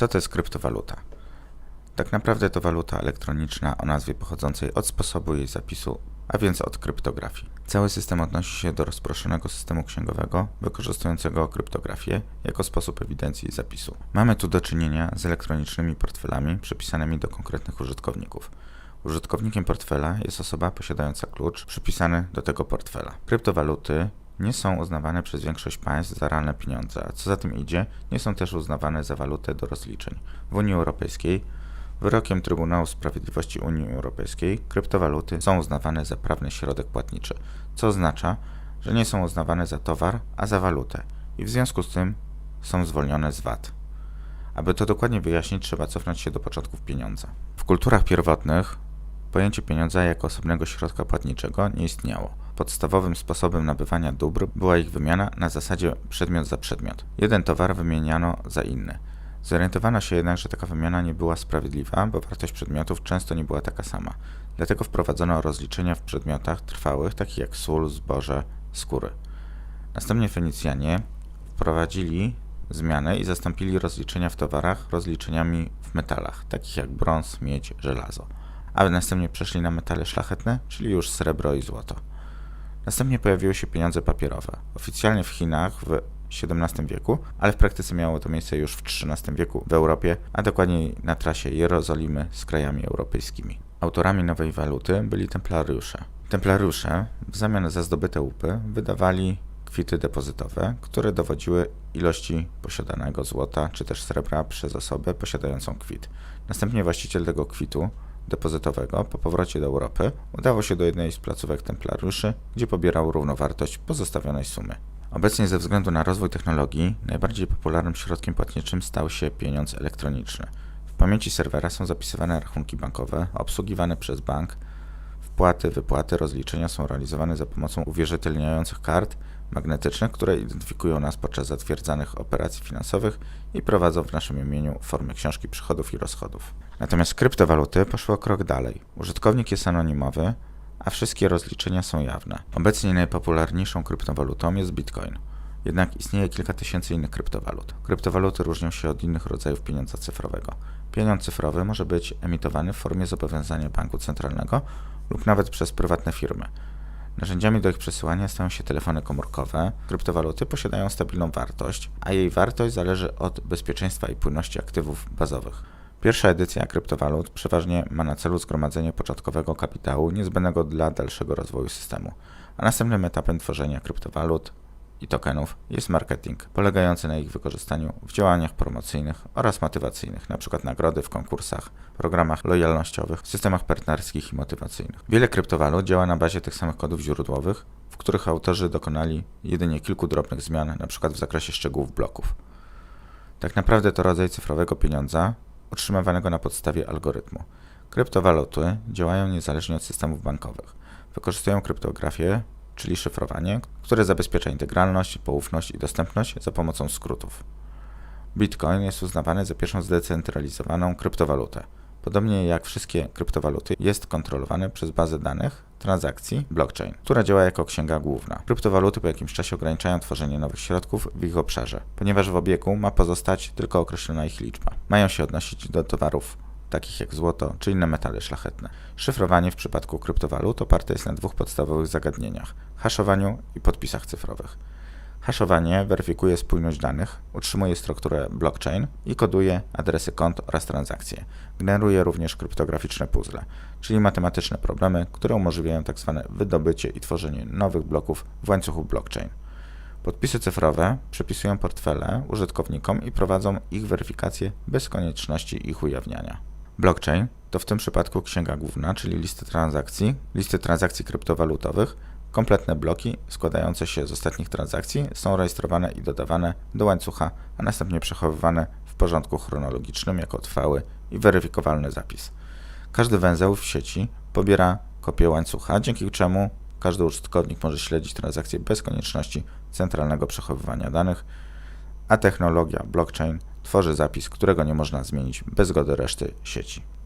Co to jest kryptowaluta? Tak naprawdę to waluta elektroniczna o nazwie pochodzącej od sposobu jej zapisu, a więc od kryptografii. Cały system odnosi się do rozproszonego systemu księgowego wykorzystującego kryptografię jako sposób ewidencji i zapisu. Mamy tu do czynienia z elektronicznymi portfelami przypisanymi do konkretnych użytkowników. Użytkownikiem portfela jest osoba posiadająca klucz przypisany do tego portfela. Kryptowaluty nie są uznawane przez większość państw za realne pieniądze, a co za tym idzie, nie są też uznawane za walutę do rozliczeń. W Unii Europejskiej wyrokiem Trybunału Sprawiedliwości Unii Europejskiej kryptowaluty są uznawane za prawny środek płatniczy, co oznacza, że nie są uznawane za towar, a za walutę i w związku z tym są zwolnione z VAT. Aby to dokładnie wyjaśnić, trzeba cofnąć się do początków pieniądza. W kulturach pierwotnych pojęcie pieniądza jako osobnego środka płatniczego nie istniało. Podstawowym sposobem nabywania dóbr była ich wymiana na zasadzie przedmiot za przedmiot. Jeden towar wymieniano za inny. Zorientowano się jednak, że taka wymiana nie była sprawiedliwa, bo wartość przedmiotów często nie była taka sama. Dlatego wprowadzono rozliczenia w przedmiotach trwałych, takich jak sól, zboże, skóry. Następnie Fenicjanie wprowadzili zmianę i zastąpili rozliczenia w towarach rozliczeniami w metalach, takich jak brąz, miedź, żelazo. A następnie przeszli na metale szlachetne, czyli już srebro i złoto. Następnie pojawiły się pieniądze papierowe. Oficjalnie w Chinach w XVII wieku, ale w praktyce miało to miejsce już w XIII wieku w Europie, a dokładniej na trasie Jerozolimy z krajami europejskimi. Autorami nowej waluty byli templariusze. Templariusze w zamian za zdobyte łupy wydawali kwity depozytowe, które dowodziły ilości posiadanego złota czy też srebra przez osobę posiadającą kwit. Następnie właściciel tego kwitu depozytowego po powrocie do Europy udawał się do jednej z placówek templariuszy, gdzie pobierał równowartość pozostawionej sumy. Obecnie ze względu na rozwój technologii najbardziej popularnym środkiem płatniczym stał się pieniądz elektroniczny. W pamięci serwera są zapisywane rachunki bankowe obsługiwane przez bank. Wpłaty, wypłaty, rozliczenia są realizowane za pomocą uwierzytelniających kart magnetycznych, które identyfikują nas podczas zatwierdzanych operacji finansowych i prowadzą w naszym imieniu formę książki przychodów i rozchodów. Natomiast kryptowaluty poszły o krok dalej. Użytkownik jest anonimowy, a wszystkie rozliczenia są jawne. Obecnie najpopularniejszą kryptowalutą jest Bitcoin. Jednak istnieje kilka tysięcy innych kryptowalut. Kryptowaluty różnią się od innych rodzajów pieniądza cyfrowego. Pieniądz cyfrowy może być emitowany w formie zobowiązania banku centralnego lub nawet przez prywatne firmy. Narzędziami do ich przesyłania stają się telefony komórkowe. Kryptowaluty posiadają stabilną wartość, a jej wartość zależy od bezpieczeństwa i płynności aktywów bazowych. Pierwsza edycja kryptowalut przeważnie ma na celu zgromadzenie początkowego kapitału niezbędnego dla dalszego rozwoju systemu, a następnym etapem tworzenia kryptowalut i tokenów jest marketing, polegający na ich wykorzystaniu w działaniach promocyjnych oraz motywacyjnych, np. nagrody w konkursach, programach lojalnościowych, systemach partnerskich i motywacyjnych. Wiele kryptowalut działa na bazie tych samych kodów źródłowych, w których autorzy dokonali jedynie kilku drobnych zmian, np. w zakresie szczegółów bloków. Tak naprawdę to rodzaj cyfrowego pieniądza utrzymywanego na podstawie algorytmu. Kryptowaluty działają niezależnie od systemów bankowych. Wykorzystują kryptografię, czyli szyfrowanie, które zabezpiecza integralność, poufność i dostępność za pomocą skrótów. Bitcoin jest uznawany za pierwszą zdecentralizowaną kryptowalutę. Podobnie jak wszystkie kryptowaluty, jest kontrolowany przez bazę danych transakcji blockchain, która działa jako księga główna. Kryptowaluty po jakimś czasie ograniczają tworzenie nowych środków w ich obszarze, ponieważ w obiegu ma pozostać tylko określona ich liczba. Mają się odnosić do towarów takich jak złoto czy inne metale szlachetne. Szyfrowanie w przypadku kryptowalut oparte jest na dwóch podstawowych zagadnieniach: haszowaniu i podpisach cyfrowych. Haszowanie weryfikuje spójność danych, utrzymuje strukturę blockchain i koduje adresy kont oraz transakcje. Generuje również kryptograficzne puzzle, czyli matematyczne problemy, które umożliwiają tzw. wydobycie i tworzenie nowych bloków w łańcuchu blockchain. Podpisy cyfrowe przypisują portfele użytkownikom i prowadzą ich weryfikację bez konieczności ich ujawniania. Blockchain to w tym przypadku księga główna, czyli listy transakcji, listy transakcji kryptowalutowych, Kompletne bloki składające się z ostatnich transakcji są rejestrowane i dodawane do łańcucha, a następnie przechowywane w porządku chronologicznym jako trwały i weryfikowalny zapis. Każdy węzeł w sieci pobiera kopię łańcucha, dzięki czemu każdy użytkownik może śledzić transakcje bez konieczności centralnego przechowywania danych, a technologia blockchain tworzy zapis, którego nie można zmienić bez zgody reszty sieci.